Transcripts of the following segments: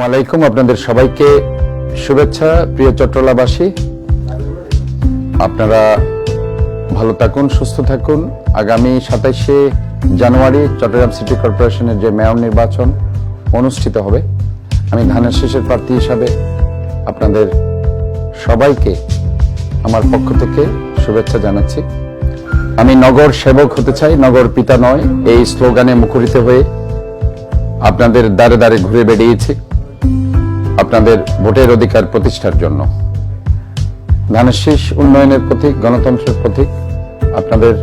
আলাইকুম আপনাদের সবাইকে শুভেচ্ছা, প্রিয় চট্টলাবাসী। আপনারা ভালো থাকুন, সুস্থ থাকুন। আগামী সাতাইশে জানুয়ারি চট্টগ্রাম সিটি কর্পোরেশনের যে মেয়র নির্বাচন অনুষ্ঠিত হবে, আমি ধানের শেষের প্রার্থী হিসাবে আপনাদের সবাইকে আমার পক্ষ থেকে শুভেচ্ছা জানাচ্ছি। আমি নগর সেবক হতে চাই, নগর পিতা নয়, এই স্লোগানে মুখরিত হয়ে আপনাদের দ্বারে দ্বারে ঘুরে বেরিয়েছি আপনাদের ভোটের অধিকার প্রতিষ্ঠার জন্য। ধানের শীষ উন্নয়নের প্রতীক, গণতন্ত্রের প্রতীক, আপনাদের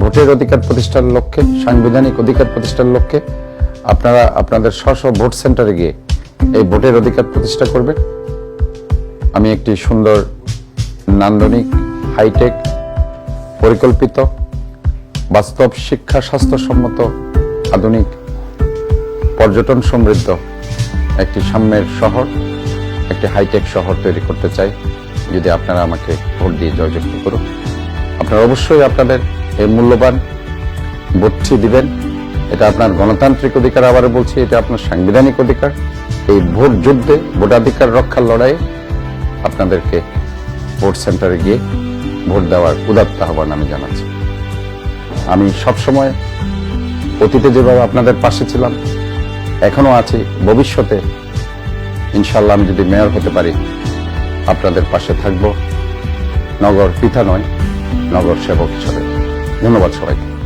ভোটের অধিকার প্রতিষ্ঠার লক্ষ্যে, সাংবিধানিক অধিকার প্রতিষ্ঠার লক্ষ্যে আপনারা আপনাদের স্ব ভোট সেন্টারে গিয়ে এই ভোটের অধিকার প্রতিষ্ঠা করবেন। আমি একটি সুন্দর নান্দনিক হাইটেক, পরিকল্পিত, বাস্তব শিক্ষা স্বাস্থ্যসম্মত, আধুনিক, পর্যটন সমৃদ্ধ একটি সাম্যের শহর, একটি হাইটেক শহর তৈরি করতে চাই। যদি আপনারা আমাকে ভোট দিয়ে জয়যুক্ত করুন, আপনারা অবশ্যই আপনাদের এই মূল্যবান ভোটটি দিবেন। এটা আপনার গণতান্ত্রিক অধিকার, আবারও বলছি, এটা আপনার সাংবিধানিক অধিকার। এই ভোট যুদ্ধে ভোটাধিকার রক্ষার লড়াইয়ে আপনাদেরকে ভোট সেন্টারে গিয়ে ভোট দেওয়ার উদাত্ত আহ্বান আমি জানাচ্ছি। আমি সবসময় অতীতে যেভাবে আপনাদের পাশে ছিলাম এখনও আছি, ভবিষ্যতে। ইনশাল্লাহ আমি যদি মেয়র হতে পারি, আপনাদের পাশে থাকব। নগর পিতা নয়, নগর সেবক হিসাবে। ধন্যবাদ সবাইকে।